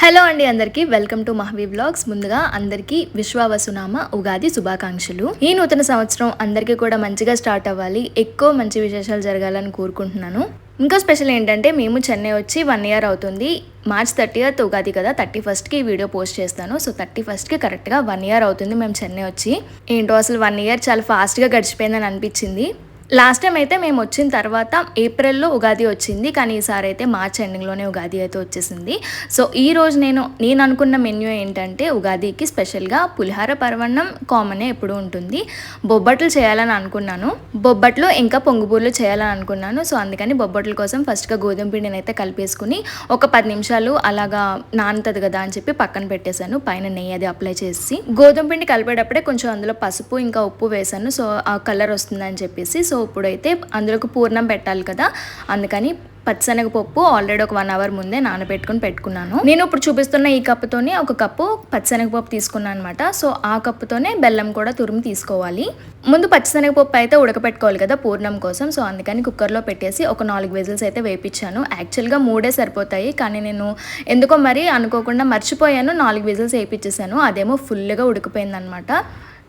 Hello అండి అందరికీ welcome to మహవీ blogs ముందుగా అందరికీ విశ్వావసునామ ఉగాది శుభాకాంక్షలు. ఈ నూతన సంవత్సరం అందరికీ కూడా మంచిగా స్టార్ట్ అవ్వాలి. ఎక్కువ మంచి విశేషాలు జరగాలని కోరుకుంటున్నాను. ఇంకా స్పెషల్ ఏంటంటే మేము చెన్నై వచ్చి వన్ ఇయర్ అవుతుంది. మార్చ్ థర్టీయత్ ఉగాది కదా థర్టీ ఫస్ట్కి ఈ వీడియో పోస్ట్ చేస్తాను. సో థర్టీ ఫస్ట్కి కరెక్ట్గా వన్ ఇయర్ అవుతుంది మేము చెన్నై వచ్చి. ఏంటో అసలు వన్ ఇయర్ చాలా ఫాస్ట్గా గడిచిపోయిందని అనిపించింది. లాస్ట్ టైం అయితే మేము వచ్చిన తర్వాత ఏప్రిల్లో ఉగాది వచ్చింది కానీ ఈసారి అయితే మార్చ్ ఎండింగ్లోనే ఉగాది అయితే వచ్చేసింది. సో ఈ రోజు నేను నేను అనుకున్న మెన్యూ ఏంటంటే ఉగాదికి స్పెషల్గా పులిహార పరవన్నం కామనే ఎప్పుడు ఉంటుంది. బొబ్బట్లు చేయాలని అనుకున్నాను. బొబ్బట్లు ఇంకా పొంగుబూర్లు చేయాలని అనుకున్నాను. సో అందుకని బొబ్బట్ల కోసం ఫస్ట్గా గోధుమ పిండిని అయితే కలిపేసుకుని ఒక పది నిమిషాలు అలాగా నానుతుంది కదా అని చెప్పి పక్కన పెట్టేశాను. పైన నెయ్యి అది అప్లై చేసి గోధుమ పిండి కలిపేటప్పుడే కొంచెం అందులో పసుపు ఇంకా ఉప్పు వేశాను. సో ఆ కలర్ వస్తుందని చెప్పేసి సో ఇప్పుడైతే అందులోకి పూర్ణం పెట్టాలి కదా. అందుకని పచ్చనగపప్పు ఆల్రెడీ ఒక వన్ అవర్ ముందే నానబెట్టుకుని పెట్టుకున్నాను. నేను ఇప్పుడు చూపిస్తున్న ఈ కప్పుతోనే ఒక కప్పు పచ్చనగపప్పు తీసుకున్నాను అనమాట సో ఆ కప్పుతోనే బెల్లం కూడా తురిమి తీసుకోవాలి. ముందు పచ్చిశనగపప్పు అయితే ఉడకపెట్టుకోవాలి కదా పూర్ణం కోసం. సో అందుకని కుక్కర్లో పెట్టేసి ఒక నాలుగు విజిల్స్ అయితే వేపించాను. యాక్చువల్గా మూడే సరిపోతాయి. కానీ నేను ఎందుకో మరి అనుకోకుండా మర్చిపోయాను. నాలుగు విజిల్స్ వేయించేసాను అదేమో ఫుల్గా ఉడికిపోయిందనమాట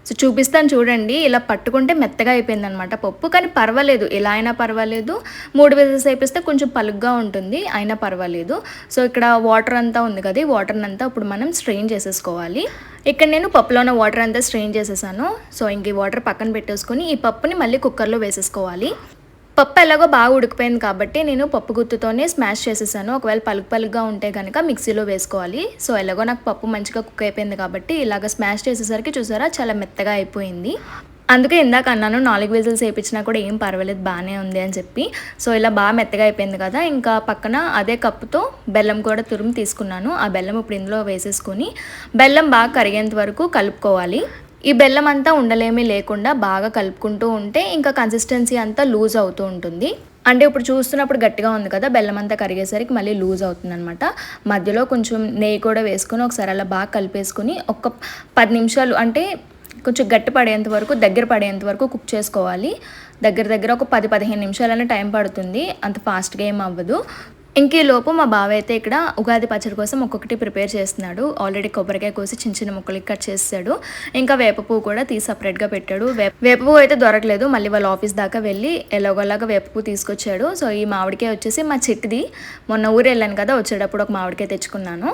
సో చూపిస్తాను చూడండి. ఇలా పట్టుకుంటే మెత్తగా అయిపోయింది అనమాట పప్పు. కానీ పర్వాలేదు. ఎలా అయినా పర్వాలేదు. మూడు విజిల్స్ అయిపోతే కొంచెం పలుగ్గా ఉంటుంది. అయినా పర్వాలేదు. సో ఇక్కడ వాటర్ అంతా ఉంది కదా. ఈ వాటర్ అంతా ఇప్పుడు మనం స్ట్రెయిన్ చేసేసుకోవాలి. ఇక్కడ నేను పప్పులో ఉన్న వాటర్ అంతా స్ట్రెయిన్ చేసేసాను. సో ఇంక ఈ వాటర్ పక్కన పెట్టేసుకొని ఈ పప్పుని మళ్ళీ కుక్కర్లో వేసేసుకోవాలి. పప్పు ఎలాగో బాగా ఉడికిపోయింది కాబట్టి నేను పప్పు గుత్తుతోనే స్మాష్ చేసేసాను. ఒకవేళ పలుకు పలుగ్గా ఉంటే కనుక మిక్సీలో వేసుకోవాలి. సో ఎలాగో నాకు పప్పు మంచిగా కుక్ అయిపోయింది కాబట్టి ఇలాగ స్మాష్ చేసేసరికి చూసారా చాలా మెత్తగా అయిపోయింది. అందుకే ఇందాక అన్నాను నాలుగు విజిల్స్ వేయించినా కూడా ఏం పర్వాలేదు బాగానే ఉంది అని చెప్పి. సో ఇలా బాగా మెత్తగా అయిపోయింది కదా ఇంకా పక్కన అదే కప్పుతో బెల్లం కూడా తురుము తీసుకున్నాను. ఆ బెల్లం ఇప్పుడు ఇందులో వేసేసుకొని బెల్లం బాగా కరిగేంత వరకు కలుపుకోవాలి. ఈ బెల్లం అంతా ఉండలేమీ లేకుండా బాగా కలుపుకుంటూ ఉంటే ఇంకా కన్సిస్టెన్సీ అంతా లూజ్ అవుతూ ఉంటుంది. అంటే ఇప్పుడు చూస్తున్నప్పుడు గట్టిగా ఉంది కదా బెల్లం అంతా కరిగేసరికి మళ్ళీ లూజ్ అవుతుంది అనమాట మధ్యలో కొంచెం నెయ్యి కూడా వేసుకొని ఒకసారి అలా బాగా కలిపేసుకుని ఒక పది నిమిషాలు అంటే కొంచెం గట్టి పడేంత వరకు దగ్గర పడేంత వరకు కుక్ చేసుకోవాలి. దగ్గర దగ్గర ఒక పది పదిహేను నిమిషాలనే టైం పడుతుంది. అంత ఫాస్ట్గా ఏం అవ్వదు. ఇంకే లోపు మా బావ అయితే ఇక్కడ ఉగాది పచ్చడి కోసం ఒక్కొక్కటి ప్రిపేర్ చేస్తున్నాడు. ఆల్రెడీ కొబ్బరికాయ కోసి చిన్న చిన్న ముక్కలు కట్ చేస్తాడు ఇంకా వేప పువ్వు కూడా తీసి సపరేట్గా పెట్టాడు. వేప పువ్వు అయితే దొరకలేదు. మళ్ళీ వాళ్ళ ఆఫీస్ దాకా వెళ్ళి ఎలాగోలాగా వేప పువ్వు తీసుకొచ్చాడు. సో ఈ మామిడికాయ వచ్చేసి మా చెట్టుది. మొన్న ఊరు వెళ్ళాను కదా వచ్చేటప్పుడు ఒక మామిడికాయ తెచ్చుకున్నాను.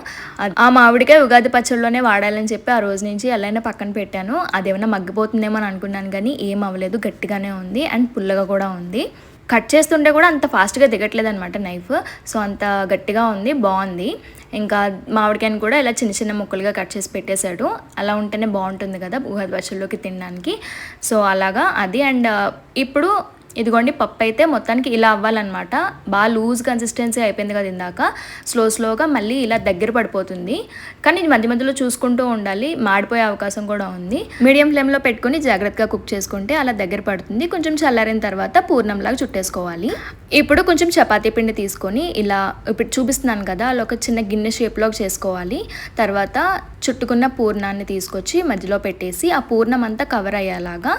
ఆ మామిడికాయ ఉగాది పచ్చడిలోనే వాడాలని చెప్పి ఆ రోజు నుంచి ఎలా పక్కన పెట్టాను. అదేమైనా మగ్గిపోతుందేమో అని అనుకున్నాను కానీ ఏం అవ్వలేదు. గట్టిగానే ఉంది. అండ్ పుల్లగా కూడా ఉంది. కట్ చేస్తుంటే కూడా అంత ఫాస్ట్గా దిగట్లేదు అనమాట నైఫ్. సో అంత గట్టిగా ఉంది బాగుంది. ఇంకా మామిడికాయని కూడా ఇలా చిన్న చిన్న ముక్కలుగా కట్ చేసి పెట్టేశాడు. అలా ఉంటేనే బాగుంటుంది కదా ఉగాది తినడానికి. సో అలాగా అది. అండ్ ఇప్పుడు ఇదిగోండి పప్పు అయితే మొత్తానికి ఇలా అవ్వాలన్నమాట. బాగా లూజ్ కన్సిస్టెన్సీ అయిపోయింది కదా ఇందాక. స్లో స్లోగా మళ్ళీ ఇలా దగ్గర పడిపోతుంది. కానీ మధ్య మధ్యలో చూసుకుంటూ ఉండాలి. మాడిపోయే అవకాశం కూడా ఉంది. మీడియం ఫ్లేమ్లో పెట్టుకుని జాగ్రత్తగా కుక్ చేసుకుంటే అలా దగ్గర పడుతుంది. కొంచెం చల్లారిన తర్వాత పూర్ణంలాగా చుట్టేసుకోవాలి. ఇప్పుడు కొంచెం చపాతీ పిండి తీసుకొని ఇలా ఇప్పుడు చూపిస్తున్నాను కదా అలా ఒక చిన్న గిన్నె షేప్లోకి చేసుకోవాలి. తర్వాత చుట్టుకున్న పూర్ణాన్ని తీసుకొచ్చి మధ్యలో పెట్టేసి ఆ పూర్ణం అంతా కవర్ అయ్యేలాగా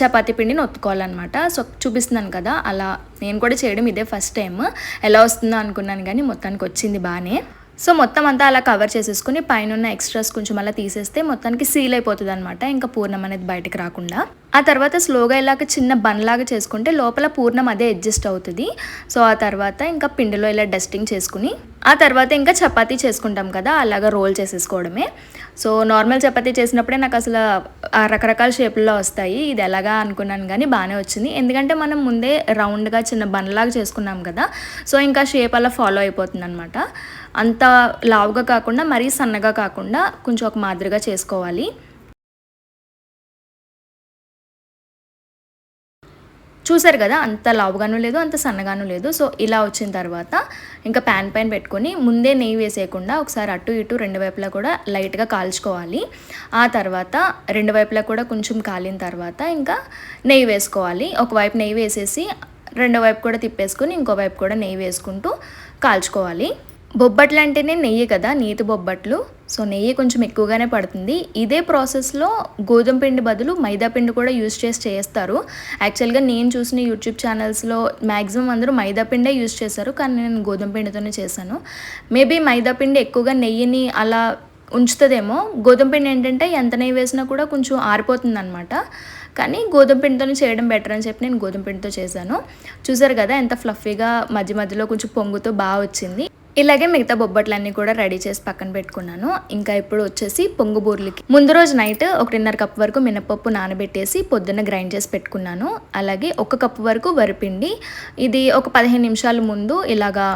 చపాతీ పిండిని ఒత్తుకోవాలన్నమాట. సో చూపిస్తున్నాను కదా అలా నేను కూడా చేయడం ఇదే ఫస్ట్ టైం ఎలా వస్తుందో అనుకున్నాను కానీ మొత్తానికి వచ్చింది బాగానే సో మొత్తం అంతా అలా కవర్ చేసేసుకుని పైన ఉన్న ఎక్స్ట్రాస్ కొంచెం అలా తీసేస్తే మొత్తానికి సీల్ అయిపోతుంది అనమాట ఇంకా పూర్ణం అనేది బయటకు రాకుండా. ఆ తర్వాత స్లోగా ఇలాగ చిన్న బన్ లాగా చేసుకుంటే లోపల పూర్ణం అదే అడ్జస్ట్ అవుతుంది. సో ఆ తర్వాత ఇంకా పిండిలో ఇలా డస్టింగ్ చేసుకుని ఆ తర్వాత ఇంకా చపాతీ చేసుకుంటాం కదా అలాగా రోల్ చేసేసుకోవడమే. సో నార్మల్ చపాతీ చేసినప్పుడే నాకు అసలు రకరకాల షేపుల్లో వస్తాయి. ఇది ఎలాగా అనుకున్నాను కానీ బాగానే వచ్చింది. ఎందుకంటే మనం ముందే రౌండ్గా చిన్న బన్లాగా చేసుకున్నాం కదా సో ఇంకా షేప్ అలా ఫాలో అయిపోతుంది అనమాట అంత లావుగా కాకుండా మరీ సన్నగా కాకుండా కొంచెం ఒక మాదిరిగా చేసుకోవాలి. చూసారు కదా అంత లావుగాను లేదు అంత సన్నగాను లేదు. సో ఇలా వచ్చిన తర్వాత ఇంకా ప్యాన్ పైన పెట్టుకొని ముందే నెయ్యి వేసేయకుండా ఒకసారి అటు ఇటు రెండు వైపులా కూడా లైట్గా కాల్చుకోవాలి. ఆ తర్వాత రెండు వైపులా కూడా కొంచెం కాలిన తర్వాత ఇంకా నెయ్యి వేసుకోవాలి. ఒకవైపు నెయ్యి వేసేసి రెండో వైపు కూడా తిప్పేసుకొని ఇంకో వైపు కూడా నెయ్యి వేసుకుంటూ కాల్చుకోవాలి. బొబ్బట్లు అంటేనే నెయ్యి కదా నేతి బొబ్బట్లు. సో నెయ్యి కొంచెం ఎక్కువగానే పడుతుంది. ఇదే ప్రాసెస్లో గోధుమ పిండి బదులు మైదా పిండి కూడా యూజ్ చేసి చేస్తారు. యాక్చువల్గా నేను చూసిన యూట్యూబ్ ఛానల్స్లో మ్యాక్సిమం అందరూ మైదా పిండే యూజ్ చేశారు. కానీ నేను గోధుమ పిండితోనే చేశాను. మేబీ మైదా పిండి ఎక్కువగా నెయ్యిని అలా ఉంచుతుందేమో. గోధుమ పిండి ఏంటంటే ఎంత నెయ్యి వేసినా కూడా కొంచెం ఆరిపోతుంది అనమాట కానీ గోధుమ పిండితోనే చేయడం బెటర్ అని చెప్పి నేను గోధుమ పిండితో చేశాను. చూసారు కదా ఎంత ఫ్లఫీగా మధ్య మధ్యలో కొంచెం పొంగుతూ బాగా వచ్చింది. ఇలాగే మిగతా బొబ్బట్లన్నీ కూడా రెడీ చేసి పక్కన పెట్టుకున్నాను. ఇంకా ఇప్పుడు వచ్చేసి పొంగు బూర్లకి. ముందు రోజు నైట్ ఒకటిన్నర కప్ వరకు మినపప్పు నానబెట్టేసి పొద్దున్న గ్రైండ్ చేసి పెట్టుకున్నాను. అలాగే ఒక కప్పు వరకు వరిపిండి ఇది ఒక పదిహేను నిమిషాల ముందు ఇలాగా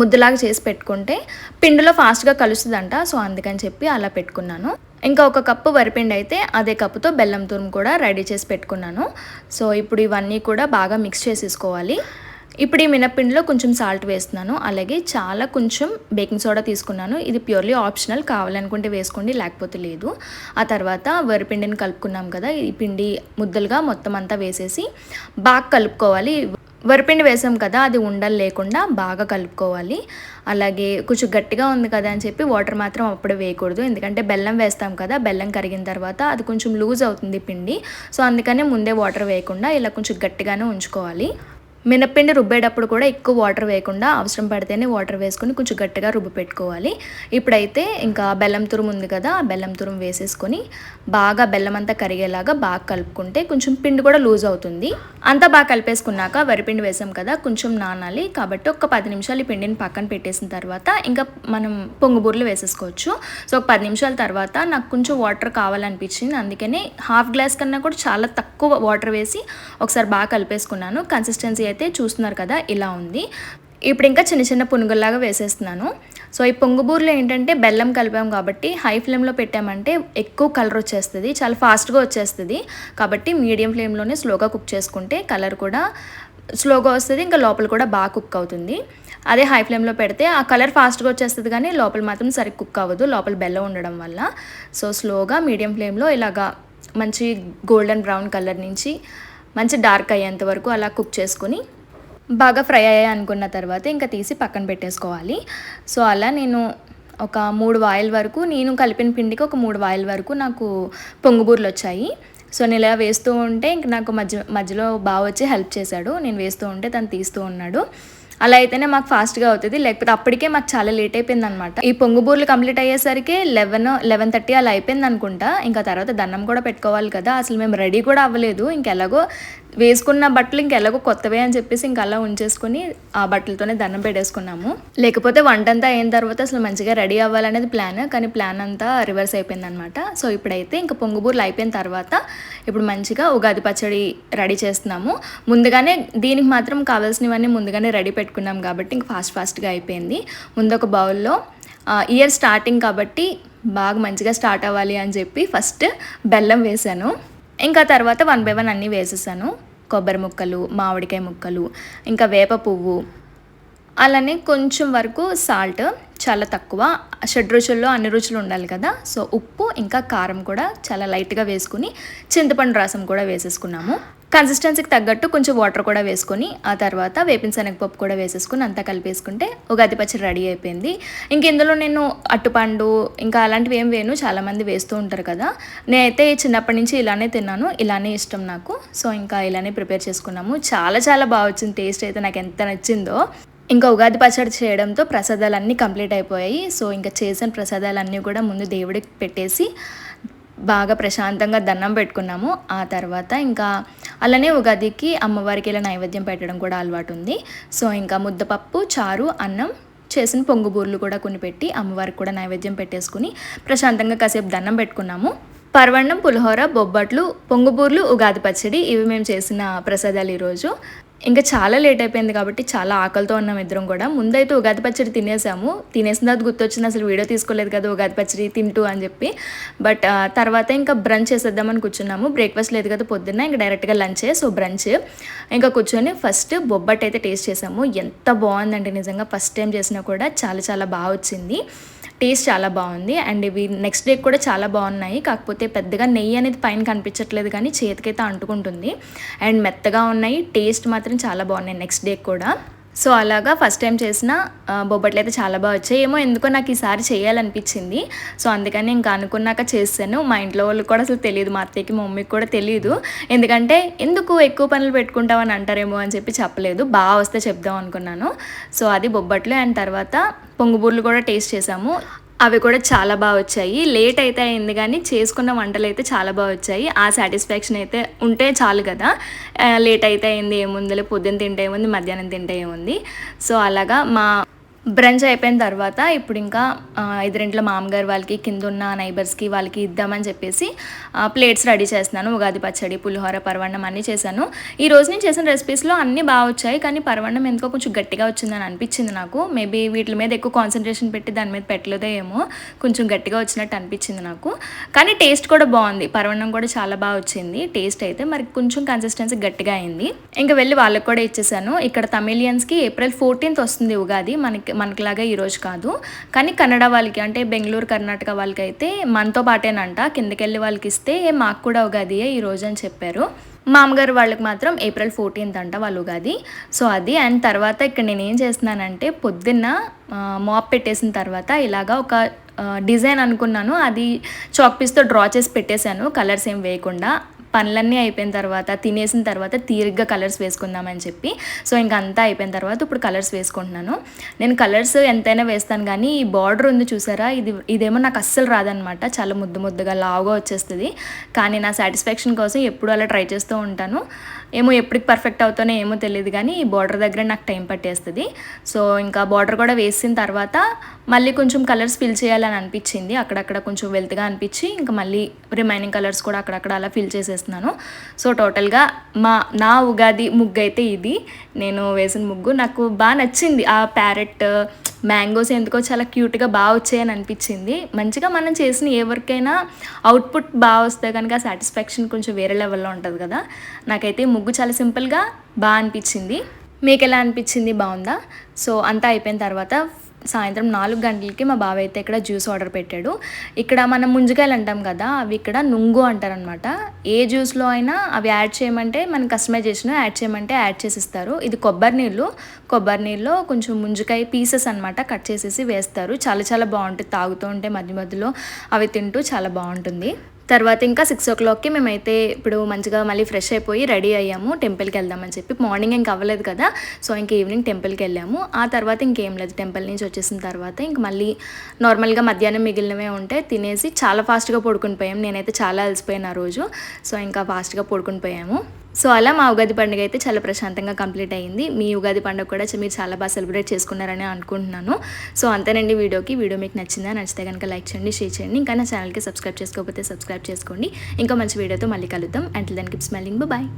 ముద్దలాగా చేసి పెట్టుకుంటే పిండిలో ఫాస్ట్గా కలుస్తుందంట సో అందుకని చెప్పి అలా పెట్టుకున్నాను. ఇంకా ఒక కప్పు వరిపిండి అయితే అదే కప్పుతో బెల్లం తురుము కూడా రెడీ చేసి పెట్టుకున్నాను. సో ఇప్పుడు ఇవన్నీ కూడా బాగా మిక్స్ చేసేసుకోవాలి. ఇప్పుడు ఈ మినప్పిండిలో కొంచెం సాల్ట్ వేస్తున్నాను. అలాగే చాలా కొంచెం బేకింగ్ సోడా తీసుకున్నాను. ఇది ప్యూర్లీ ఆప్షనల్. కావాలనుకుంటే వేసుకోండి లేకపోతే లేదు. ఆ తర్వాత వరిపిండిని కలుపుకున్నాం కదా ఈ పిండి ముద్దలుగా మొత్తం అంతా వేసేసి బాగా కలుపుకోవాలి. వరిపిండి వేసాం కదా అది ఉండలు లేకుండా బాగా కలుపుకోవాలి. అలాగే కొంచెం గట్టిగా ఉంది కదా అని చెప్పి వాటర్ మాత్రం అప్పుడే వేయకూడదు. ఎందుకంటే బెల్లం వేస్తాం కదా బెల్లం కరిగిన తర్వాత అది కొంచెం లూజ్ అవుతుంది పిండి. సో అందుకనే ముందే వాటర్ వేయకుండా ఇలా కొంచెం గట్టిగానే ఉంచుకోవాలి. మినప్పిండి రుబ్బేటప్పుడు కూడా ఎక్కువ వాటర్ వేయకుండా అవసరం పడితేనే వాటర్ వేసుకొని కొంచెం గట్టిగా రుబ్బు పెట్టుకోవాలి. ఇప్పుడైతే ఇంకా బెల్లం తురుము ఉంది కదా బెల్లం తురుము వేసేసుకొని బాగా బెల్లం అంతా కరిగేలాగా బాగా కలుపుకుంటే కొంచెం పిండి కూడా లూజ్ అవుతుంది. అంతా బాగా కలిపేసుకున్నాక వరిపిండి వేసాం కదా కొంచెం నానాలి. కాబట్టి ఒక పది నిమిషాలు ఈ పిండిని పక్కన పెట్టేసిన తర్వాత ఇంకా మనం పొంగుబూరలు వేసేసుకోవచ్చు. సో ఒక పది నిమిషాల తర్వాత నాకు కొంచెం వాటర్ కావాలనిపించింది. అందుకనే హాఫ్ గ్లాస్ కన్నా కూడా చాలా తక్కువ వాటర్ వేసి ఒకసారి బాగా కలిపేసుకున్నాను. కన్సిస్టెన్సీ అయితే చూస్తున్నారు కదా ఇలా ఉంది. ఇప్పుడు ఇంకా చిన్న చిన్న పునుగుల్లాగా వేసేస్తున్నాను. సో ఈ పొంగుబూరులో ఏంటంటే బెల్లం కలిపాం కాబట్టి హై ఫ్లేమ్లో పెట్టామంటే ఎక్కువ కలర్ వచ్చేస్తుంది. చాలా ఫాస్ట్గా వచ్చేస్తుంది. కాబట్టి మీడియం ఫ్లేమ్లోనే స్లోగా కుక్ చేసుకుంటే కలర్ కూడా స్లోగా వస్తుంది ఇంకా లోపల కూడా బాగా కుక్ అవుతుంది. అదే హై ఫ్లేమ్లో పెడితే ఆ కలర్ ఫాస్ట్గా వచ్చేస్తుంది కానీ లోపల మాత్రం సరిగ్గా కుక్ అవ్వదు లోపల బెల్లం ఉండడం వల్ల. సో స్లోగా మీడియం ఫ్లేమ్లో ఇలాగా మంచి గోల్డెన్ బ్రౌన్ కలర్ నుంచి మంచి డార్క్ అయ్యేంత వరకు అలా కుక్ చేసుకొని బాగా ఫ్రై అయ్యాయి అనుకున్న తర్వాత ఇంకా తీసి పక్కన పెట్టేసుకోవాలి. సో అలా నేను ఒక మూడు వాయిల్ వరకు నేను కలిపిన పిండికి ఒక మూడు వాయిల్ వరకు నాకు పొంగుబూరలు వచ్చాయి. సో నేను ఇలా వేస్తూ ఉంటే ఇంక నాకు మధ్య మధ్యలో బాగా వచ్చి హెల్ప్ చేశాడు. నేను వేస్తూ ఉంటే తను తీస్తూ ఉన్నాడు. అలా అయితేనే మాకు ఫాస్ట్గా అవుతుంది. లేకపోతే అప్పటికే మాకు చాలా లేట్ అయిపోయింది అనమాట ఈ పొంగు బూర్లు కంప్లీట్ అయ్యేసరికి లెవెన్ లెవెన్ థర్టీ అలా అయిపోయింది అనుకుంటా ఇంకా తర్వాత దండం కూడా పెట్టుకోవాలి కదా. అసలు మేము రెడీ కూడా అవ్వలేదు. ఇంకెలాగో వేసుకున్న బట్టలు ఇంకెలాగో కొత్తవే అని చెప్పేసి ఇంకా అలా ఉంచేసుకుని ఆ బట్టలతోనే దండం పెట్టేసుకున్నాము. లేకపోతే వంట అంతా అయిన తర్వాత అసలు మంచిగా రెడీ అవ్వాలనేది ప్లాన్ కానీ ప్లాన్ అంతా రివర్స్ అయిపోయింది అనమాట సో ఇప్పుడైతే ఇంకా పొంగుబూర్లు అయిపోయిన తర్వాత ఇప్పుడు మంచిగా ఉగాది పచ్చడి రెడీ చేస్తున్నాము. ముందుగానే దీనికి మాత్రం కావాల్సినవన్నీ ముందుగానే రెడీ పెట్టుకున్నాం కాబట్టి ఇంక ఫాస్ట్ ఫాస్ట్గా అయిపోయింది. ముందు ఒక బౌల్లో ఇయర్ స్టార్టింగ్ కాబట్టి బాగా మంచిగా స్టార్ట్ అవ్వాలి అని చెప్పి ఫస్ట్ బెల్లం వేశాను ఇంకా తర్వాత వన్ బై వన్ అన్నీ వేసేసాను. కొబ్బరి ముక్కలు మామిడికాయ ముక్కలు ఇంకా వేప పువ్వు అలానే కొంచెం వరకు సాల్ట్ చాలా తక్కువ. షడ్ రుచుల్లో అన్ని రుచులు ఉండాలి కదా. సో ఉప్పు ఇంకా కారం కూడా చాలా లైట్గా వేసుకుని చింతపండు రసం కూడా వేసేసుకున్నాము. కన్సిస్టెన్సీకి తగ్గట్టు కొంచెం వాటర్ కూడా వేసుకొని ఆ తర్వాత వేపిన శనగపప్పు కూడా వేసేసుకుని అంతా కలిపేసుకుంటే ఉగాది పచ్చడి రెడీ అయిపోయింది. ఇంక ఇందులో నేను అట్టుపండు ఇంకా అలాంటివి ఏం వేను చాలామంది వేస్తూ ఉంటారు కదా. నేనైతే చిన్నప్పటి నుంచి ఇలానే తిన్నాను. ఇలానే ఇష్టం నాకు. సో ఇంకా ఇలానే ప్రిపేర్ చేసుకున్నాము. చాలా చాలా బాగా వచ్చింది. టేస్ట్ అయితే నాకు ఎంత నచ్చిందో. ఇంకా ఉగాది పచ్చడి చేయడంతో ప్రసాదాలన్నీ కంప్లీట్ అయిపోయాయి. సో ఇంకా చేసిన ప్రసాదాలన్నీ కూడా ముందు దేవుడికి పెట్టేసి బాగా ప్రశాంతంగా దండం పెట్టుకున్నాము. ఆ తర్వాత ఇంకా అలానే ఉగాదికి అమ్మవారికి ఇలా నైవేద్యం పెట్టడం కూడా అలవాటు ఉంది. సో ఇంకా ముద్దపప్పు చారు అన్నం చేసిన పొంగుబూర్లు కూడా కొన్ని పెట్టి అమ్మవారికి కూడా నైవేద్యం పెట్టేసుకుని ప్రశాంతంగా కాసేపు దండం పెట్టుకున్నాము. పర్వణం పులిహోర బొబ్బట్లు పొంగుబూర్లు ఉగాది పచ్చడి ఇవి మేము చేసిన ప్రసాదాలు ఈరోజు. ఇంకా చాలా లేట్ అయిపోయింది కాబట్టి చాలా ఆకలితో ఉన్నాం ఇద్దరం కూడా. ముందైతే ఉగాది పచ్చడి తినేసాము. తినేసిన తర్వాత గుర్తొచ్చింది అసలు వీడియో తీసుకోలేదు కదా ఉగాది పచ్చడి తింటూ అని చెప్పి. బట్ తర్వాత ఇంకా బ్రంచ్ చేసేద్దామని కూర్చున్నాము. బ్రేక్ఫాస్ట్ లేదు కదా పొద్దున్న ఇంకా డైరెక్ట్గా లంచే సో బ్రంచ్ ఇంకా కూర్చొని ఫస్ట్ బొబ్బట్ అయితే టేస్ట్ చేసాము. ఎంత బాగుందంటే నిజంగా ఫస్ట్ టైం చేసినా కూడా చాలా చాలా బాగా వచ్చింది. టేస్ట్ చాలా బాగుంది. అండ్ ఇవి నెక్స్ట్ డే కూడా చాలా బాగున్నాయి. కాకపోతే పెద్దగా నెయ్యి అనేది పైన కనిపించట్లేదు కానీ చేతికైతే అంటుకుంటుంది. అండ్ మెత్తగా ఉన్నాయి. టేస్ట్ మాత్రం చాలా బాగున్నాయి నెక్స్ట్ డే కూడా. సో అలాగా ఫస్ట్ టైం చేసిన బొబ్బట్లు అయితే చాలా బాగా వచ్చాయి. ఏమో ఎందుకో నాకు ఈసారి చేయాలనిపించింది. సో అందుకని ఇంకా అనుకున్నాక చేశాను. మా ఇంట్లో వాళ్ళకి కూడా అసలు తెలియదు మా అత్తయ్యకి మా మమ్మీకి కూడా తెలియదు ఎందుకంటే ఎందుకు ఎక్కువ పనులు పెట్టుకుంటామని అంటారేమో అని చెప్పి చెప్పలేదు. బాగా వస్తే చెప్దాం అనుకున్నాను. సో అది బొబ్బట్లు అండ్ తర్వాత పొంగుబూర్లు కూడా టేస్ట్ చేసాము అవి కూడా చాలా బాగా వచ్చాయి. లేట్ అయితే అయింది కానీ చేసుకున్న వంటలు అయితే చాలా బాగా వచ్చాయి. ఆ సాటిస్ఫాక్షన్ అయితే ఉంటే చాలు కదా. లేట్ అయితే అయింది ఏముందిలే పొద్దున్న తింటే ఏముంది మధ్యాహ్నం తింటే ఏముంది. సో అలాగా మా బ్రంచ్ అయిపోయిన తర్వాత ఇప్పుడు ఇంకా ఎదురింట్లో మామగారు వాళ్ళకి కింద ఉన్న నైబర్స్కి వాళ్ళకి ఇద్దామని చెప్పేసి ప్లేట్స్ రెడీ చేస్తున్నాను. ఉగాది పచ్చడి పులిహోర పరవన్నం అన్నీ చేశాను. ఈ రోజు నేను చేసిన రెసిపీస్లో అన్నీ బాగా వచ్చాయి. కానీ పర్వణం ఎందుకో కొంచెం గట్టిగా వచ్చిందని అనిపించింది నాకు. మేబీ వీటి మీద ఎక్కువ కాన్సన్ట్రేషన్ పెట్టి దాని మీద పెట్టలేదో ఏమో కొంచెం గట్టిగా వచ్చినట్టు అనిపించింది నాకు. కానీ టేస్ట్ కూడా బాగుంది. పరవన్నం కూడా చాలా బాగా వచ్చింది. టేస్ట్ అయితే మరి కొంచెం కన్సిస్టెన్సీ గట్టిగా అయింది. ఇంకా వెళ్ళి వాళ్ళకి కూడా ఇచ్చేసాను. ఇక్కడ తమిళియన్స్కి ఏప్రిల్ ఫోర్టీన్త్ వస్తుంది ఉగాది. మనకి మనకిలాగా ఈరోజు కాదు. కానీ కన్నడ వాళ్ళకి అంటే బెంగళూరు కర్ణాటక వాళ్ళకి అయితే మనతో పాటేనంట. కిందకెళ్ళి వాళ్ళకి ఇస్తే మాకు కూడా ఉగాదియే ఈ రోజు అని చెప్పారు. మామగారు వాళ్ళకి మాత్రం ఏప్రిల్ ఫోర్టీన్త్ అంట వాళ్ళు ఉగాది. సో అది అండ్ తర్వాత ఇక్కడ నేను ఏం చేస్తున్నానంటే పొద్దున్న మాప్ పెట్టేసిన తర్వాత ఇలాగా ఒక డిజైన్ అనుకున్నాను. అది చాక్ పీస్తో డ్రా చేసి పెట్టేశాను. కలర్స్ ఏం వేయకుండా. పనులన్నీ అయిపోయిన తర్వాత తినేసిన తర్వాత తీరిగ్గా కలర్స్ వేసుకుందామని చెప్పి. సో ఇంకా అంతా అయిపోయిన తర్వాత ఇప్పుడు కలర్స్ వేసుకుంటున్నాను. నేను కలర్స్ ఎంతైనా వేస్తాను కానీ ఈ బార్డర్ ఉంది చూసారా? ఇది ఇదేమో నాకు అస్సలు రాదనమాట. చాలా ముద్దు ముద్దుగా లావుగా వచ్చేస్తుంది. కానీ నా సాటిస్ఫాక్షన్ కోసం ఎప్పుడు అలా ట్రై చేస్తూ ఉంటాను. ఏమో ఎప్పటికి పర్ఫెక్ట్ అవుతానో ఏమో తెలియదు కానీ ఈ బార్డర్ దగ్గర నాకు టైం పట్టేస్తుంది. సో ఇంకా బార్డర్ కూడా వేసిన తర్వాత మళ్ళీ కొంచెం కలర్స్ ఫిల్ చేయాలని అనిపించింది. అక్కడక్కడ కొంచెం వెల్త్గా అనిపించి ఇంకా మళ్ళీ రిమైనింగ్ కలర్స్ కూడా అక్కడక్కడ అలా ఫిల్ చేసేస్తున్నాను. సో టోటల్గా మా నా ఉగాది ముగ్గు అయితే ఇది. నేను వేసిన ముగ్గు నాకు బాగా నచ్చింది. ఆ ప్యారెట్ మ్యాంగోస్ ఎందుకో చాలా క్యూట్గా బాగా వచ్చాయని అనిపించింది. మంచిగా మనం చేసిన ఏ వర్క్ అయినా అవుట్పుట్ బాగా వస్తే కనుక సాటిస్ఫాక్షన్ కొంచెం వేరే లెవెల్లో ఉంటుంది కదా. నాకైతే ముగ్గు చాలా సింపుల్గా బాగా అనిపించింది. మీకు ఎలా అనిపించింది? బాగుందా? సో అంతా అయిపోయిన తర్వాత సాయంత్రం నాలుగు గంటలకి మా బావ అయితే ఇక్కడ జ్యూస్ ఆర్డర్ పెట్టాడు. ఇక్కడ మనం ముంజకాయలు అంటాం కదా అవి ఇక్కడ నుంగు అంటారనమాట ఏ జ్యూస్లో అయినా అవి యాడ్ చేయమంటే మనం కస్టమైజేషన్ యాడ్ చేయమంటే యాడ్ చేసి ఇస్తారు ఇది కొబ్బరి నీళ్ళు. కొబ్బరి నీళ్ళలో కొంచెం ముంజకాయ పీసెస్ అనమాట కట్ చేసేసి వేస్తారు. చాలా చాలా బాగుంటుంది తాగుతూ ఉంటే మధ్య మధ్యలో అవి తింటూ చాలా బాగుంటుంది. తర్వాత ఇంకా సిక్స్ ఓ క్లాక్కి మేమైతే ఇప్పుడు మంచిగా మళ్ళీ ఫ్రెష్ అయిపోయి రెడీ అయ్యాము. టెంపుల్కి వెళ్దామని చెప్పి. మార్నింగ్ ఇంక అవ్వలేదు కదా. సో ఇంక ఈవినింగ్ టెంపుల్కి వెళ్ళాము. ఆ తర్వాత ఇంకేం లేదు. టెంపుల్ నుంచి వచ్చేసిన తర్వాత ఇంక మళ్ళీ నార్మల్గా మధ్యాహ్నం మిగిలినవే ఉంటే తినేసి చాలా ఫాస్ట్గా పడుకుని పోయాము. నేనైతే చాలా అలసిపోయాను ఆ రోజు. సో ఇంకా ఫాస్ట్గా పడుకుని పోయాము. సో అలా మా ఉగాది పండుగ అయితే చాలా ప్రశాంతంగా కంప్లీట్ అయింది మీ ఉగాది పండుగ కూడా మీరు చాలా బాగా సెలబ్రేట్ చేసుకున్నారని అనుకుంటున్నాను. సో అంతేనండి వీడియోకి. వీడియో మీకు నచ్చిందా? నచ్చితే కనుక లైక్ చేయండి షేర్ చేయండి. ఇంకా నా ఛానల్కి సబ్స్క్రైబ్ చేసుకోకపోతే సబ్స్క్రైబ్ చేసుకోండి. ఇంకా మంచి వీడియోతో మళ్ళీ కలుద్దాం. అంటిల్ దానికి స్మెల్లింగ్ బాయ్